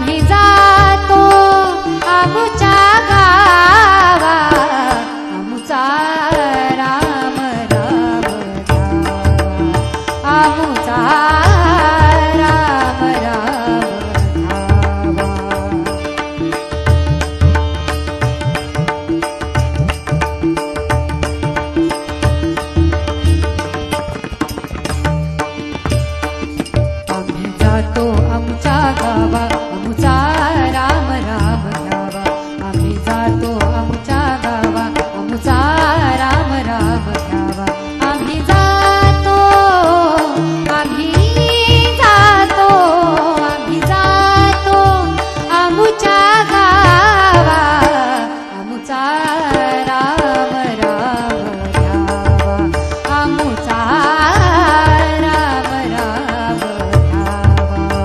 आम्ही जातो आमच्या गावा. आमचा राम राम आमचा राम राम. आम्ही जातो आमच्या गावा. Ah.